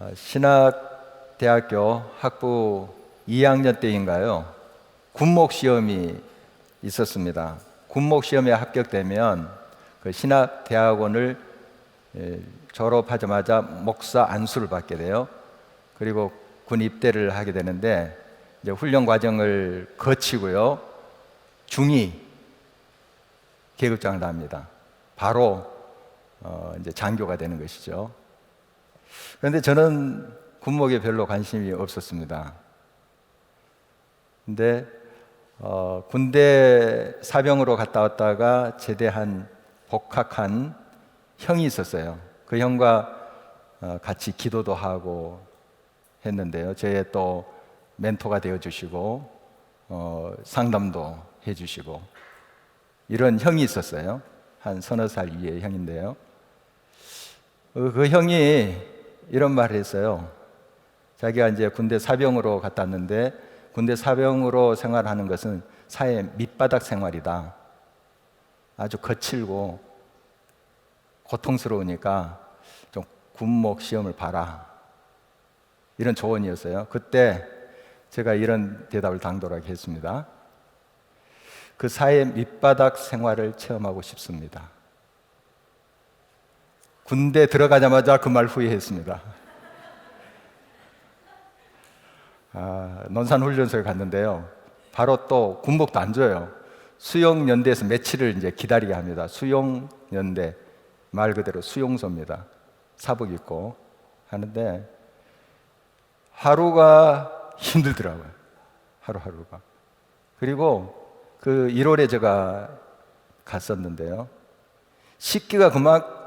어, 신학대학교 학부 2학년 때인가요? 군목 시험이 있었습니다. 군목 시험에 합격되면 그 신학대학원을 예, 졸업하자마자 목사 안수를 받게 돼요. 그리고 군 입대를 하게 되는데 이제 훈련 과정을 거치고요. 중위 계급장을 합니다. 바로 어, 이제 장교가 되는 것이죠. 그런데 저는 군목에 별로 관심이 없었습니다. 근데 어, 군대 사병으로 갔다 왔다가 제대한 복학한 형이 있었어요. 그 형과 어, 같이 기도도 하고 했는데요. 저의 또 멘토가 되어 주시고 어, 상담도 해 주시고 이런 형이 있었어요. 한 서너 살 위의 형인데요. 어, 그 형이 이런 말을 했어요. 자기가 이제 군대 사병으로 갔다 왔는데 군대 사병으로 생활하는 것은 사회 밑바닥 생활이다. 아주 거칠고 고통스러우니까 좀 군목 시험을 봐라. 이런 조언이었어요. 그때 제가 이런 대답을 당돌하게 했습니다. 그 사회 밑바닥 생활을 체험하고 싶습니다. 군대 들어가자마자 그 말 후회했습니다. 아, 논산훈련소에 갔는데요. 바로 또 군복도 안 줘요. 수용연대에서 며칠을 이제 기다리게 합니다. 수용연대 말 그대로 수용소입니다. 사복 입고 하는데 하루가 힘들더라고요. 하루하루가. 그리고 그 1월에 제가 갔었는데요. 식기가 그막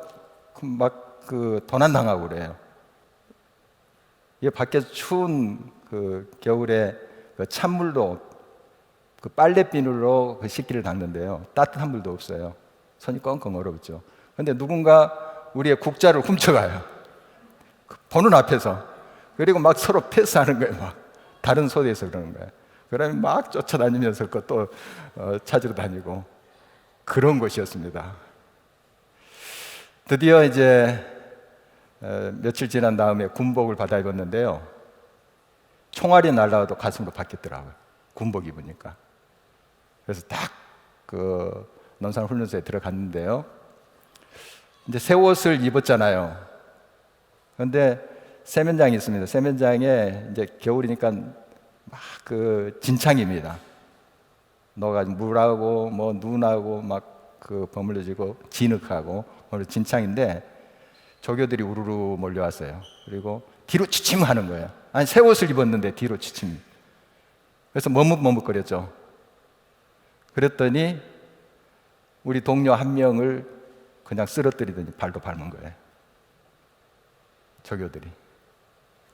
막 그 도난당하고 그래요. 이 밖에서 추운 그 겨울에 그 찬물도 그 빨래 비누로 그 식기를 닦는데요. 따뜻한 물도 없어요. 손이 꽁꽁 얼어붙죠. 근데 누군가 우리의 국자를 훔쳐가요. 그 보는 앞에서. 그리고 막 서로 패스하는 거예요. 막 다른 소대에서 그러는 거예요. 그러면 막 쫓아다니면서 그또 어, 찾으러 다니고 그런 곳이었습니다. 드디어 이제 어, 며칠 지난 다음에 군복을 받아 입었는데요. 총알이 날라와도 가슴으로 받겠더라고요. 군복 입으니까. 그래서 딱 그 논산 훈련소에 들어갔는데요. 이제 새 옷을 입었잖아요. 그런데 세면장이 있습니다. 세면장에 이제 겨울이니까 막 그 진창입니다. 너가 물하고 뭐 눈하고 막 그 버물려지고 진흙하고 진창인데 조교들이 우르르 몰려왔어요. 그리고 뒤로 취침하는 거예요. 아니 새 옷을 입었는데 뒤로 취침. 그래서 머뭇머뭇거렸죠. 그랬더니 우리 동료 한 명을 그냥 쓰러뜨리더니 발도 밟은 거예요. 조교들이.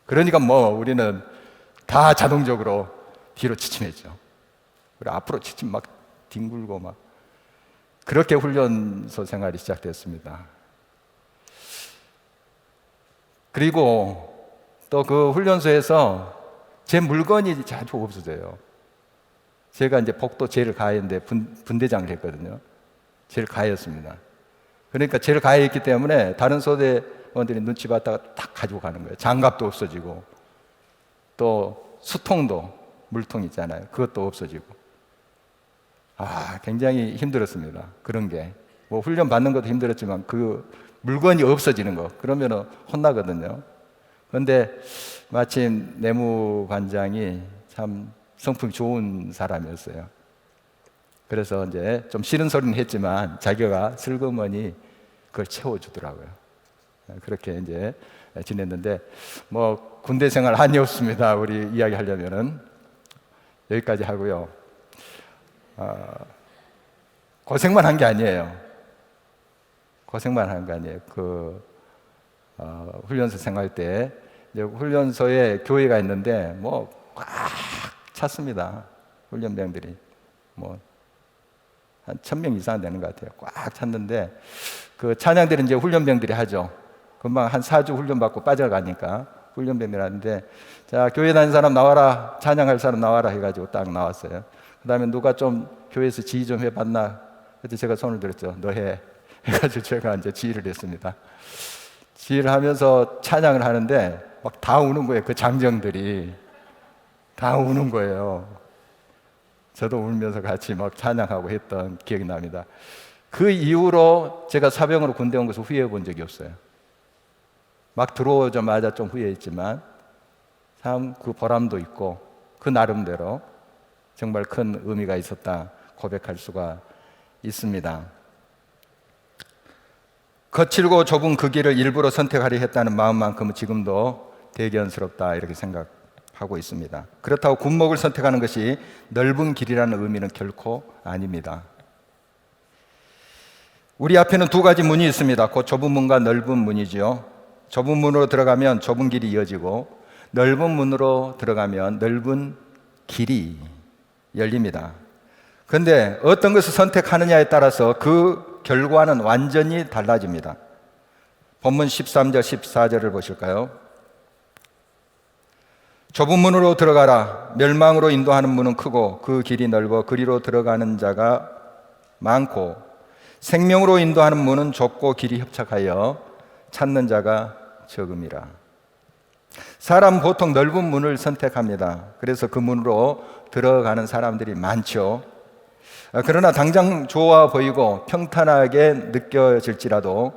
그러니까 뭐 우리는 다 자동적으로 뒤로 취침했죠. 그리고 앞으로 취침 막 뒹굴고 막 그렇게 훈련소 생활이 시작됐습니다. 그리고 또 그 훈련소에서 제 물건이 자주 없어져요. 제가 이제 복도 제일 가해인데 분, 분대장을 했거든요. 제일 가해였습니다. 그러니까 제일 가해했기 때문에 다른 소대원들이 눈치 봤다가 딱 가지고 가는 거예요. 장갑도 없어지고 또 수통도 물통 있잖아요. 그것도 없어지고 아 굉장히 힘들었습니다. 그런 게 뭐 훈련 받는 것도 힘들었지만 그 물건이 없어지는 거 그러면 혼나거든요. 그런데 마침 내무관장이 참 성품이 좋은 사람이었어요. 그래서 이제 좀 싫은 소리는 했지만 자기가 슬그머니 그걸 채워주더라고요. 그렇게 이제 지냈는데 뭐 군대 생활 한이 없습니다. 우리 이야기 하려면은 여기까지 하고요. 어, 고생만 한 게 아니에요. 고생만 한 게 아니에요. 그 어, 훈련소 생활 때 이제 훈련소에 교회가 있는데 뭐 꽉 찼습니다. 훈련병들이 뭐 한 천 명 이상 되는 것 같아요. 꽉 찼는데 그 찬양들은 이제 훈련병들이 하죠. 금방 한 4주 훈련 받고 빠져가니까 훈련병들이 하는데 자 교회 다니는 사람 나와라 찬양할 사람 나와라 해가지고 딱 나왔어요. 그다음에 누가 좀 교회에서 지휘 좀 해봤나? 그때 제가 손을 들었죠. 너 해. 해가지고 제가 이제 지휘를 했습니다. 지휘를 하면서 찬양을 하는데 막 다 우는 거예요. 그 장정들이 다 우는 거예요. 저도 울면서 같이 막 찬양하고 했던 기억이 납니다. 그 이후로 제가 사병으로 군대 온 것을 후회해 본 적이 없어요. 막 들어오자마자 좀 후회했지만 참 그 보람도 있고 그 나름대로 정말 큰 의미가 있었다 고백할 수가 있습니다. 거칠고 좁은 그 길을 일부러 선택하려 했다는 마음만큼은 지금도 대견스럽다 이렇게 생각하고 있습니다. 그렇다고 군목을 선택하는 것이 넓은 길이라는 의미는 결코 아닙니다. 우리 앞에는 두 가지 문이 있습니다. 그 좁은 문과 넓은 문이지요. 좁은 문으로 들어가면 좁은 길이 이어지고 넓은 문으로 들어가면 넓은 길이 열립니다. 그런데 어떤 것을 선택하느냐에 따라서 그 결과는 완전히 달라집니다. 본문 13절, 14절을 보실까요? 좁은 문으로 들어가라. 멸망으로 인도하는 문은 크고 그 길이 넓어 그리로 들어가는 자가 많고 생명으로 인도하는 문은 좁고 길이 협착하여 찾는 자가 적음이라. 사람 보통 넓은 문을 선택합니다. 그래서 그 문으로 들어가는 사람들이 많죠. 아, 그러나 당장 좋아 보이고 평탄하게 느껴질지라도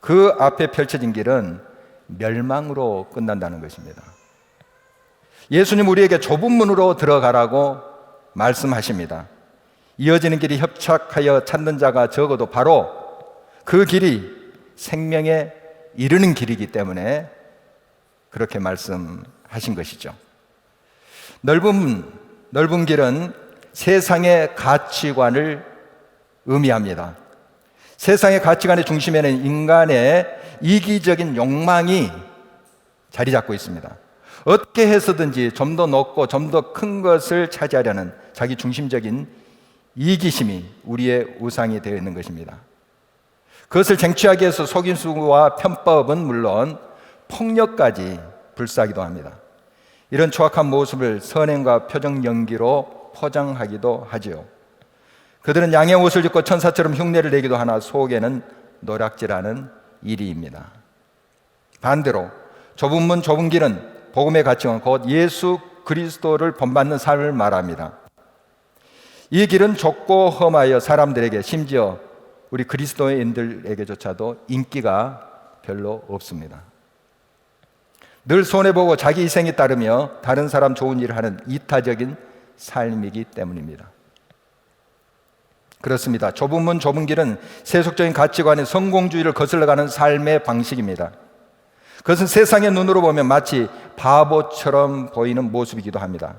그 앞에 펼쳐진 길은 멸망으로 끝난다는 것입니다. 예수님 우리에게 좁은 문으로 들어가라고 말씀하십니다. 이어지는 길이 협착하여 찾는 자가 적어도 바로 그 길이 생명에 이르는 길이기 때문에 그렇게 말씀하신 것이죠. 넓은, 넓은 길은 세상의 가치관을 의미합니다. 세상의 가치관의 중심에는 인간의 이기적인 욕망이 자리 잡고 있습니다. 어떻게 해서든지 좀 더 높고 좀 더 큰 것을 차지하려는 자기 중심적인 이기심이 우리의 우상이 되어 있는 것입니다. 그것을 쟁취하기 위해서 속임수와 편법은 물론 폭력까지 불사하기도 합니다. 이런 추악한 모습을 선행과 표정 연기로 포장하기도 하지요. 그들은 양의 옷을 입고 천사처럼 흉내를 내기도 하나 속에는 노략질하는 일이입니다. 반대로 좁은 문 좁은 길은 복음의 가치관 곧 예수 그리스도를 본받는 삶을 말합니다. 이 길은 좁고 험하여 사람들에게 심지어 우리 그리스도인들에게조차도 인기가 별로 없습니다. 늘 손해보고 자기 희생에 따르며 다른 사람 좋은 일을 하는 이타적인 삶이기 때문입니다. 그렇습니다. 좁은 문 좁은 길은 세속적인 가치관의 성공주의를 거슬러가는 삶의 방식입니다. 그것은 세상의 눈으로 보면 마치 바보처럼 보이는 모습이기도 합니다.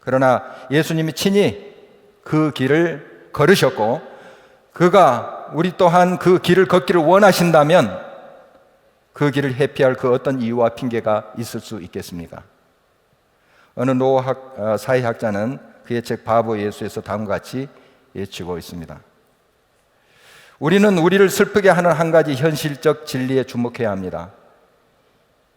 그러나 예수님이 친히 그 길을 걸으셨고 그가 우리 또한 그 길을 걷기를 원하신다면 그 길을 회피할 그 어떤 이유와 핑계가 있을 수 있겠습니까? 어느 노학 어, 사회학자는 그의 책 바보 예수에서 다음과 같이 예치고 있습니다. 우리는 우리를 슬프게 하는 한 가지 현실적 진리에 주목해야 합니다.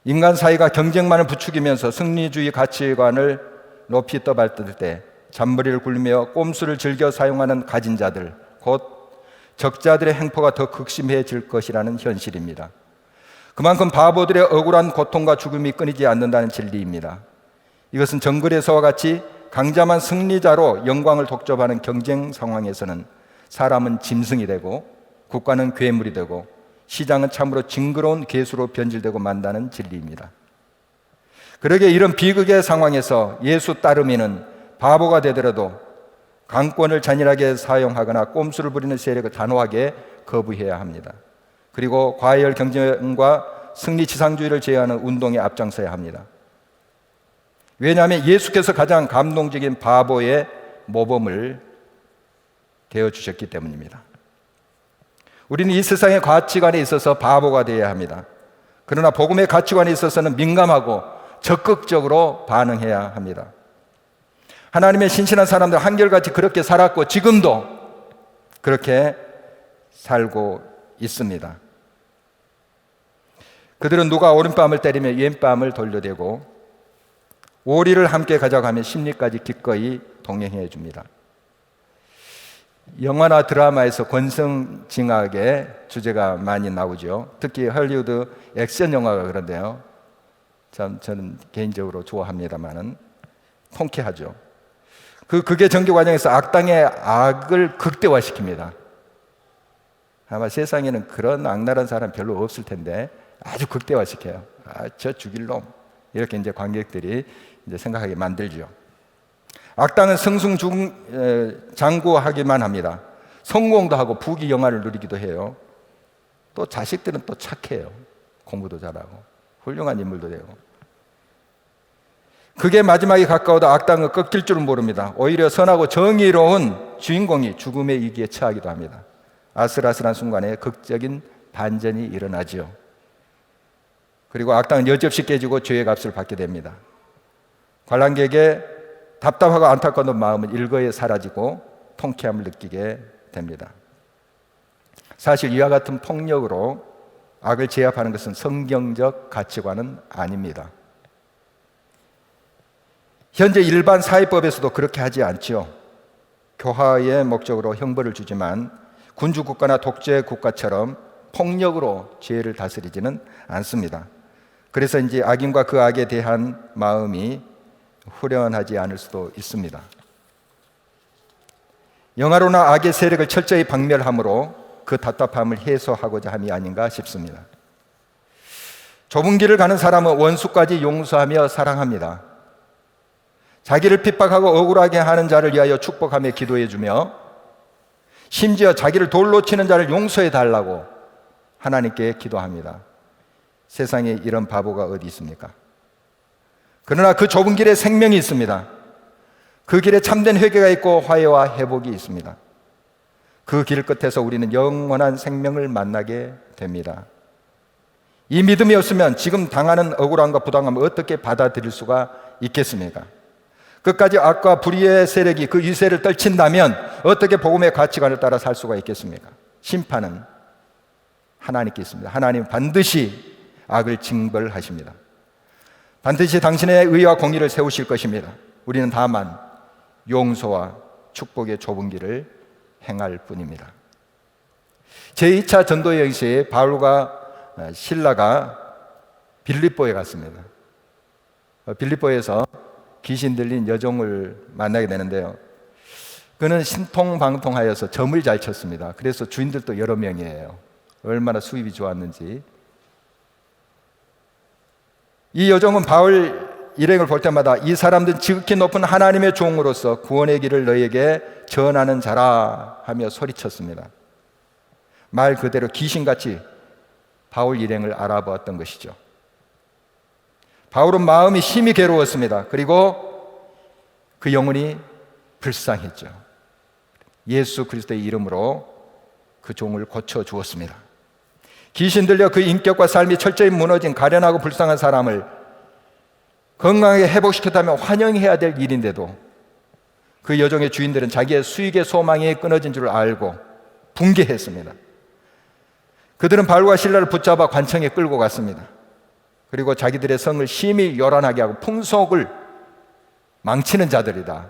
인간 사이가 경쟁만을 부추기면서 승리주의 가치관을 높이 떠받들 때 잔머리를 굴리며 꼼수를 즐겨 사용하는 가진 자들, 곧 적자들의 행포가 더 극심해질 것이라는 현실입니다. 그만큼 바보들의 억울한 고통과 죽음이 끊이지 않는다는 진리입니다. 이것은 정글에서와 같이 강자만 승리자로 영광을 독점하는 경쟁 상황에서는 사람은 짐승이 되고 국가는 괴물이 되고 시장은 참으로 징그러운 개수로 변질되고 만다는 진리입니다. 그러게 이런 비극의 상황에서 예수 따르미는 바보가 되더라도 강권을 잔인하게 사용하거나 꼼수를 부리는 세력을 단호하게 거부해야 합니다. 그리고 과열 경쟁과 승리 지상주의를 제어하는 운동에 앞장서야 합니다. 왜냐하면 예수께서 가장 감동적인 바보의 모범을 되어 주셨기 때문입니다. 우리는 이 세상의 가치관에 있어서 바보가 되어야 합니다. 그러나 복음의 가치관에 있어서는 민감하고 적극적으로 반응해야 합니다. 하나님의 신실한 사람들 한결같이 그렇게 살았고 지금도 그렇게 살고 있습니다. 그들은 누가 오른밤을 때리며 왼밤을 돌려대고 오리를 함께 가져가며 심리까지 기꺼이 동행해 줍니다. 영화나 드라마에서 권성징악의 주제가 많이 나오죠. 특히 헐리우드 액션 영화가 그런데요. 참 저는 개인적으로 좋아합니다만은 통쾌하죠. 그 그게 전교 과정에서 악당의 악을 극대화시킵니다. 아마 세상에는 그런 악랄한 사람 별로 없을 텐데 아주 극대화시켜요. 아, 저 죽일 놈. 이렇게 이제 관객들이 이제 생각하게 만들죠. 악당은 승승 장구하기만 합니다. 성공도 하고 부귀 영화를 누리기도 해요. 또 자식들은 또 착해요. 공부도 잘하고 훌륭한 인물도 되고. 그게 마지막에 가까워도 악당은 꺾일 줄은 모릅니다. 오히려 선하고 정의로운 주인공이 죽음의 위기에 처하기도 합니다. 아슬아슬한 순간에 극적인 반전이 일어나지요. 그리고 악당은 여지없이 깨지고 죄의 값을 받게 됩니다. 관람객의 답답하고 안타까운 마음은 일거에 사라지고 통쾌함을 느끼게 됩니다. 사실 이와 같은 폭력으로 악을 제압하는 것은 성경적 가치관은 아닙니다. 현재 일반 사회법에서도 그렇게 하지 않죠. 교화의 목적으로 형벌을 주지만 군주 국가나 독재 국가처럼 폭력으로 죄를 다스리지는 않습니다. 그래서 이제 악인과 그 악에 대한 마음이 후련하지 않을 수도 있습니다. 영화로나 악의 세력을 철저히 박멸함으로 그 답답함을 해소하고자 함이 아닌가 싶습니다. 좁은 길을 가는 사람은 원수까지 용서하며 사랑합니다. 자기를 핍박하고 억울하게 하는 자를 위하여 축복하며 기도해 주며 심지어 자기를 돌로 치는 자를 용서해 달라고 하나님께 기도합니다. 세상에 이런 바보가 어디 있습니까? 그러나 그 좁은 길에 생명이 있습니다. 그 길에 참된 회개가 있고 화해와 회복이 있습니다. 그 길 끝에서 우리는 영원한 생명을 만나게 됩니다. 이 믿음이 없으면 지금 당하는 억울함과 부당함을 어떻게 받아들일 수가 있겠습니까? 끝까지 악과 불의의 세력이 그 유세를 떨친다면 어떻게 복음의 가치관을 따라 살 수가 있겠습니까? 심판은 하나님께 있습니다. 하나님 반드시 악을 징벌하십니다. 반드시 당신의 의와 공의를 세우실 것입니다. 우리는 다만 용서와 축복의 좁은 길을 행할 뿐입니다. 제2차 전도 여행시에 바울과 신라가 빌립보에 갔습니다. 빌립보에서 귀신 들린 여종을 만나게 되는데요. 그는 신통방통하여서 점을 잘 쳤습니다. 그래서 주인들도 여러 명이에요. 얼마나 수입이 좋았는지. 이 여종은 바울 일행을 볼 때마다 이 사람들은 지극히 높은 하나님의 종으로서 구원의 길을 너에게 전하는 자라 하며 소리쳤습니다. 말 그대로 귀신같이 바울 일행을 알아보았던 것이죠. 바울은 마음이 심히 괴로웠습니다. 그리고 그 영혼이 불쌍했죠. 예수 그리스도의 이름으로 그 종을 고쳐 주었습니다. 귀신 들려 그 인격과 삶이 철저히 무너진 가련하고 불쌍한 사람을 건강하게 회복시켰다면 환영해야 될 일인데도 그 여종의 주인들은 자기의 수익의 소망이 끊어진 줄 알고 붕괴했습니다. 그들은 바울과 신라를 붙잡아 관청에 끌고 갔습니다. 그리고 자기들의 성을 심히 요란하게 하고 풍속을 망치는 자들이다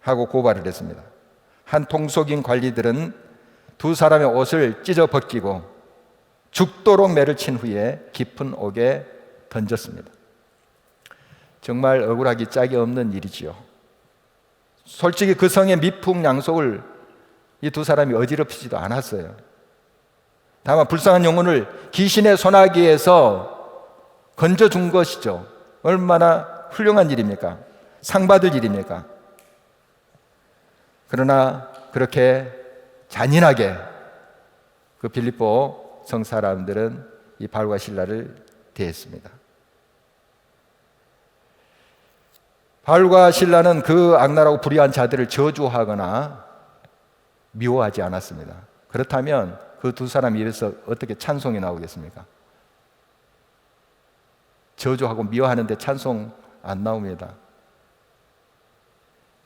하고 고발을 했습니다. 한 통속인 관리들은 두 사람의 옷을 찢어 벗기고 죽도록 매를 친 후에 깊은 옥에 던졌습니다. 정말 억울하기 짝이 없는 일이지요. 솔직히 그 성의 미풍양속을 이 두 사람이 어지럽히지도 않았어요. 다만 불쌍한 영혼을 귀신의 소나기에서 건져준 것이죠. 얼마나 훌륭한 일입니까? 상 받을 일입니까? 그러나 그렇게 잔인하게 그 빌립보 성 사람들은 이 바울과 신라를 대했습니다. 바울과 신라는 그 악랄하고 불의한 자들을 저주하거나 미워하지 않았습니다. 그렇다면 그 두 사람 입에서 어떻게 찬송이 나오겠습니까? 저주하고 미워하는데 찬송 안 나옵니다.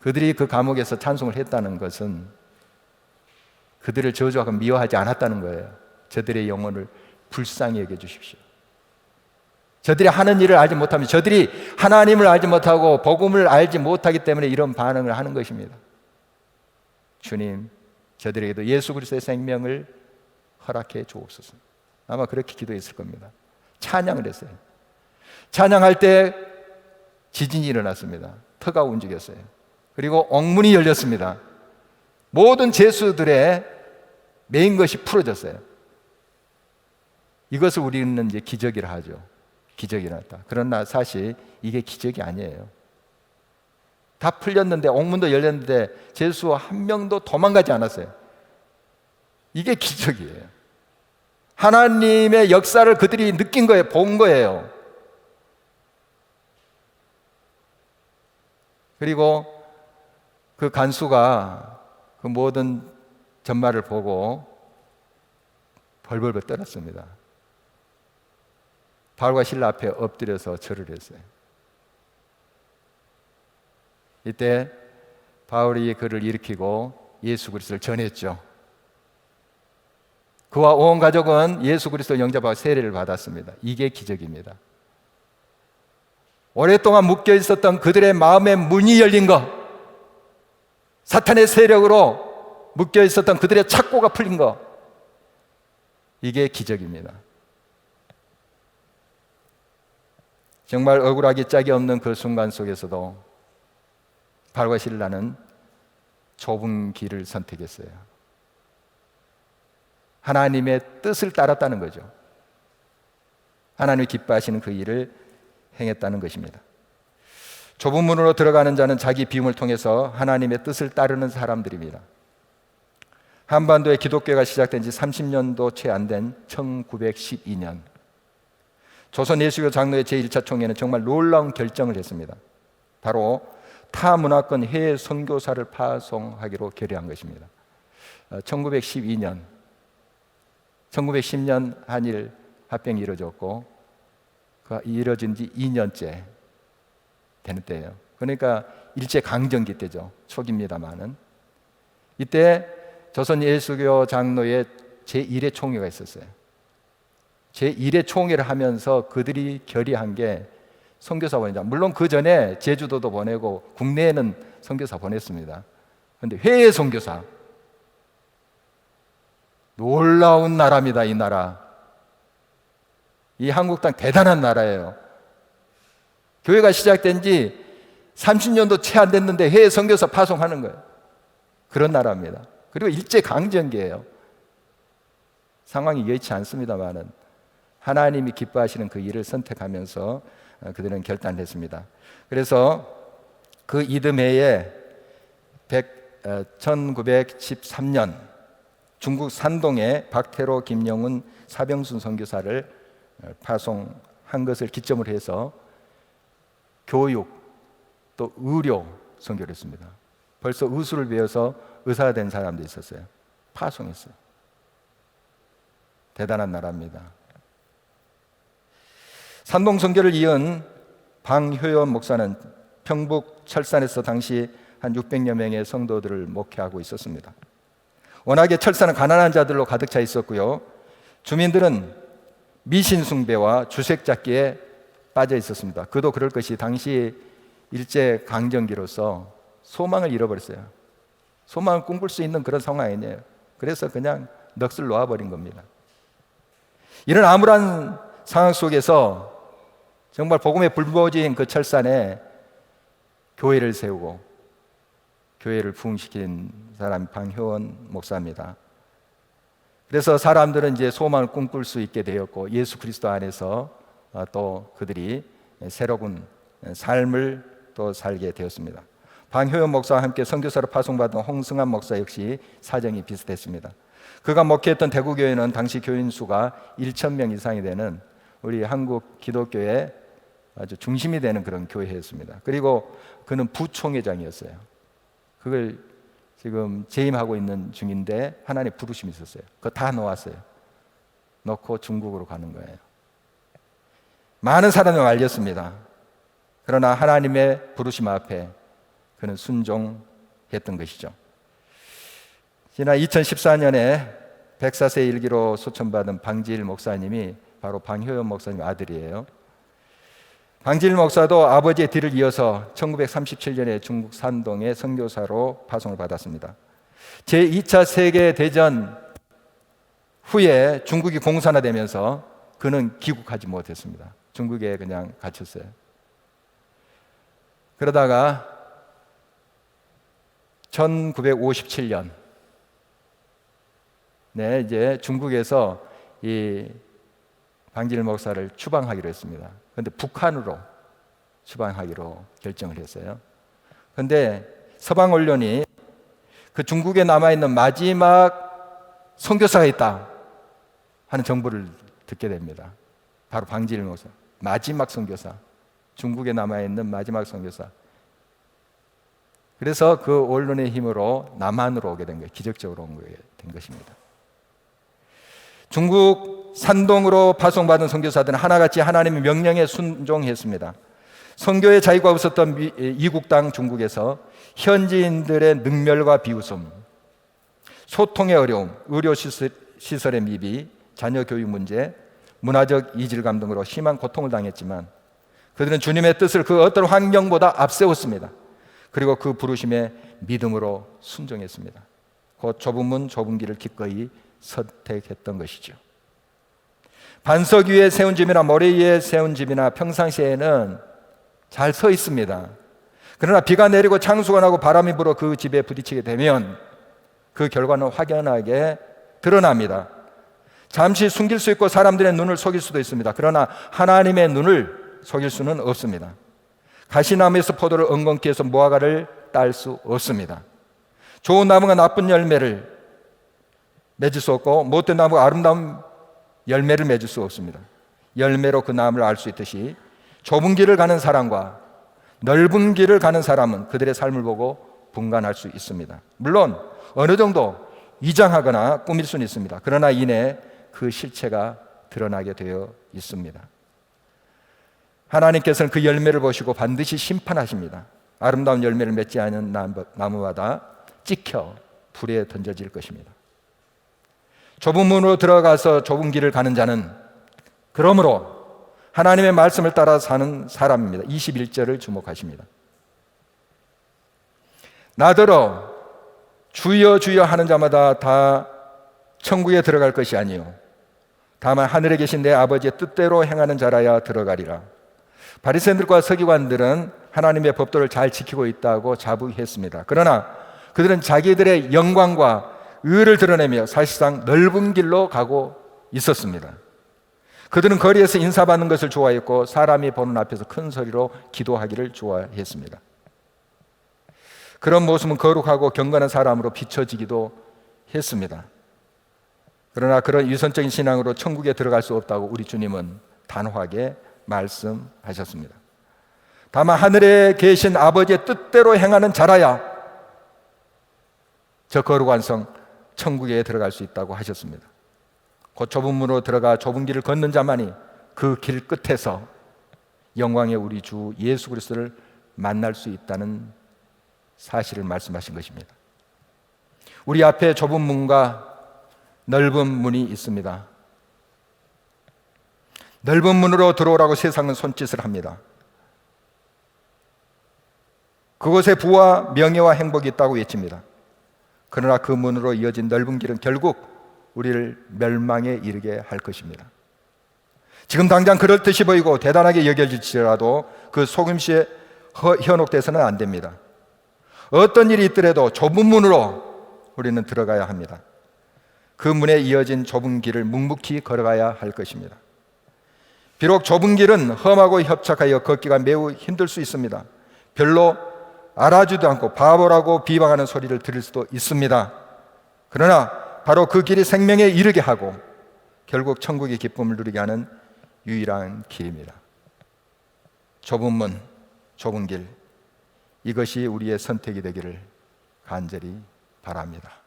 그들이 그 감옥에서 찬송을 했다는 것은 그들을 저주하고 미워하지 않았다는 거예요. 저들의 영혼을 불쌍히 여겨 주십시오. 저들이 하는 일을 알지 못하면 저들이 하나님을 알지 못하고 복음을 알지 못하기 때문에 이런 반응을 하는 것입니다. 주님, 저들에게도 예수 그리스도의 생명을 허락해 주옵소서. 아마 그렇게 기도했을 겁니다. 찬양을 했어요. 찬양할 때 지진이 일어났습니다. 터가 움직였어요. 그리고 옥문이 열렸습니다. 모든 제수들의 메인 것이 풀어졌어요. 이것을 우리는 이제 기적이라 하죠. 기적이 났다. 그러나 사실 이게 기적이 아니에요. 다 풀렸는데 옥문도 열렸는데 제수 한 명도 도망가지 않았어요. 이게 기적이에요. 하나님의 역사를 그들이 느낀 거예요. 본 거예요. 그리고 그 간수가 그 모든 전말을 보고 벌벌벌 떨었습니다. 바울과 신라 앞에 엎드려서 절을 했어요. 이때 바울이 그를 일으키고 예수 그리스도를 전했죠. 그와 온 가족은 예수 그리스도 영접하고 세례를 받았습니다. 이게 기적입니다. 오랫동안 묶여 있었던 그들의 마음의 문이 열린 것, 사탄의 세력으로 묶여 있었던 그들의 착고가 풀린 것, 이게 기적입니다. 정말 억울하기 짝이 없는 그 순간 속에서도 발과 신라는 좁은 길을 선택했어요. 하나님의 뜻을 따랐다는 거죠. 하나님이 기뻐하시는 그 일을 행했다는 것입니다. 좁은 문으로 들어가는 자는 자기 비움을 통해서 하나님의 뜻을 따르는 사람들입니다. 한반도의 기독교가 시작된 지 30년도 채 안 된 1912년 조선 예수교 장로의 제1차 총회는 정말 놀라운 결정을 했습니다. 바로 타 문화권 해외 선교사를 파송하기로 결의한 것입니다. 1912년 1910년 한일 합병이 이루어졌고 그 이루어진 지 2년째 되는 때예요. 그러니까 일제 강점기 때죠. 초기입니다만은 이때 조선 예수교 장로의 제1회 총회가 있었어요. 제1회 총회를 하면서 그들이 결의한 게 선교사 보내자. 물론 그 전에 제주도도 보내고 국내에는 선교사 보냈습니다. 그런데 해외 선교사 놀라운 나라입니다. 이 나라. 이 한국 땅 대단한 나라예요. 교회가 시작된 지 30년도 채 안 됐는데 해외 선교사 파송하는 거예요. 그런 나라입니다. 그리고 일제 강점기예요. 상황이 여의치 않습니다만은 하나님이 기뻐하시는 그 일을 선택하면서 어, 그들은 결단을 했습니다. 그래서 그 이듬해에 1913년 중국 산동에 박태로 김영훈 사병순 선교사를 어, 파송한 것을 기점으로 해서 교육 또 의료 선교를 했습니다. 벌써 의술을 배워서 의사가 된 사람도 있었어요. 파송했어요. 대단한 나라입니다. 산동 선교를 이은 방효연 목사는 평북 철산에서 당시 한 600여 명의 성도들을 목회하고 있었습니다. 워낙에 철산은 가난한 자들로 가득 차 있었고요. 주민들은 미신 숭배와 주색 잡기에 빠져 있었습니다. 그도 그럴 것이 당시 일제 강점기로서 소망을 잃어버렸어요. 소망을 꿈꿀 수 있는 그런 상황이에요. 그래서 그냥 넋을 놓아버린 겁니다. 이런 암울한 상황 속에서 정말 복음에 불부어진 그 철산에 교회를 세우고 교회를 부흥시킨 사람이 방효원 목사입니다. 그래서 사람들은 이제 소망을 꿈꿀 수 있게 되었고 예수 그리스도 안에서 어, 또 그들이 새로운 삶을 또 살게 되었습니다. 방효연 목사와 함께 선교사로 파송받은 홍승한 목사 역시 사정이 비슷했습니다. 그가 목회했던 대구 교회는 당시 교인 수가 1천 명 이상이 되는 우리 한국 기독교의 아주 중심이 되는 그런 교회였습니다. 그리고 그는 부총회장이었어요. 그걸 지금 재임하고 있는 중인데 하나님 부르심이 있었어요. 그거 다 놓았어요. 놓고 중국으로 가는 거예요. 많은 사람을 알렸습니다. 그러나 하나님의 부르심 앞에 그는 순종했던 것이죠. 지난 2014년에 백사세 일기로 소천받은 방지일 목사님이 바로 방효연 목사님 아들이에요. 방질 목사도 아버지의 뒤를 이어서 1937년에 중국 산동에 선교사로 파송을 받았습니다. 제2차 세계 대전 후에 중국이 공산화되면서 그는 귀국하지 못했습니다. 중국에 그냥 갇혔어요. 그러다가 1957년 네, 이제 중국에서 이 방질 목사를 추방하기로 했습니다. 그런데 북한으로 추방하기로 결정을 했어요. 그런데 서방 언론이 그 중국에 남아 있는 마지막 선교사가 있다 하는 정보를 듣게 됩니다. 바로 방질 목사 마지막 선교사 중국에 남아 있는 마지막 선교사. 그래서 그 언론의 힘으로 남한으로 오게 된 거예요. 기적적으로 온 거게 된 것입니다. 중국 산동으로 파송받은 선교사들은 하나같이 하나님의 명령에 순종했습니다. 선교의 자유가 없었던 미, 이국 땅 중국에서 현지인들의 능멸과 비웃음, 소통의 어려움, 의료 시설, 시설의 미비, 자녀 교육 문제, 문화적 이질감 등으로 심한 고통을 당했지만 그들은 주님의 뜻을 그 어떤 환경보다 앞세웠습니다. 그리고 그 부르심에 믿음으로 순종했습니다. 곧 좁은 문, 좁은 길을 기꺼이 선택했던 것이죠. 반석 위에 세운 집이나 모래 위에 세운 집이나 평상시에는 잘 서 있습니다. 그러나 비가 내리고 창수가 나고 바람이 불어 그 집에 부딪히게 되면 그 결과는 확연하게 드러납니다. 잠시 숨길 수 있고 사람들의 눈을 속일 수도 있습니다. 그러나 하나님의 눈을 속일 수는 없습니다. 가시나무에서 포도를 해서 무화과를 딸 수 없습니다. 좋은 나무가 나쁜 열매를 맺을 수 없고 못된 나무가 아름다운 열매를 맺을 수 없습니다. 열매로 그 나무를 알 수 있듯이 좁은 길을 가는 사람과 넓은 길을 가는 사람은 그들의 삶을 보고 분간할 수 있습니다. 물론 어느 정도 이장하거나 꾸밀 수는 있습니다. 그러나 이내 그 실체가 드러나게 되어 있습니다. 하나님께서는 그 열매를 보시고 반드시 심판하십니다. 아름다운 열매를 맺지 않은 나무마다 찍혀 불에 던져질 것입니다. 좁은 문으로 들어가서 좁은 길을 가는 자는 그러므로 하나님의 말씀을 따라 사는 사람입니다. 21절을 주목하십니다. 나더러 주여 주여 하는 자마다 다 천국에 들어갈 것이 아니요 다만 하늘에 계신 내 아버지의 뜻대로 행하는 자라야 들어가리라. 바리새인들과 서기관들은 하나님의 법도를 잘 지키고 있다고 자부했습니다. 그러나 그들은 자기들의 영광과 의를 드러내며 사실상 넓은 길로 가고 있었습니다. 그들은 거리에서 인사받는 것을 좋아했고 사람이 보는 앞에서 큰 소리로 기도하기를 좋아했습니다. 그런 모습은 거룩하고 경건한 사람으로 비춰지기도 했습니다. 그러나 그런 유선적인 신앙으로 천국에 들어갈 수 없다고 우리 주님은 단호하게 말씀하셨습니다. 다만 하늘에 계신 아버지의 뜻대로 행하는 자라야 저 거룩한 성 천국에 들어갈 수 있다고 하셨습니다. 곧 좁은 문으로 들어가 좁은 길을 걷는 자만이 그 길 끝에서 영광의 우리 주 예수 그리스도를 만날 수 있다는 사실을 말씀하신 것입니다. 우리 앞에 좁은 문과 넓은 문이 있습니다. 넓은 문으로 들어오라고 세상은 손짓을 합니다. 그곳에 부와 명예와 행복이 있다고 외칩니다. 그러나 그 문으로 이어진 넓은 길은 결국 우리를 멸망에 이르게 할 것입니다. 지금 당장 그럴 듯이 보이고 대단하게 여겨질지라도 그 속임수에 현혹돼서는 안 됩니다. 어떤 일이 있더라도 좁은 문으로 우리는 들어가야 합니다. 그 문에 이어진 좁은 길을 묵묵히 걸어가야 할 것입니다. 비록 좁은 길은 험하고 협착하여 걷기가 매우 힘들 수 있습니다. 별로 알아주도 않고 바보라고 비방하는 소리를 들을 수도 있습니다. 그러나 바로 그 길이 생명에 이르게 하고 결국 천국의 기쁨을 누리게 하는 유일한 길입니다. 좁은 문, 좁은 길. 이것이 우리의 선택이 되기를 간절히 바랍니다.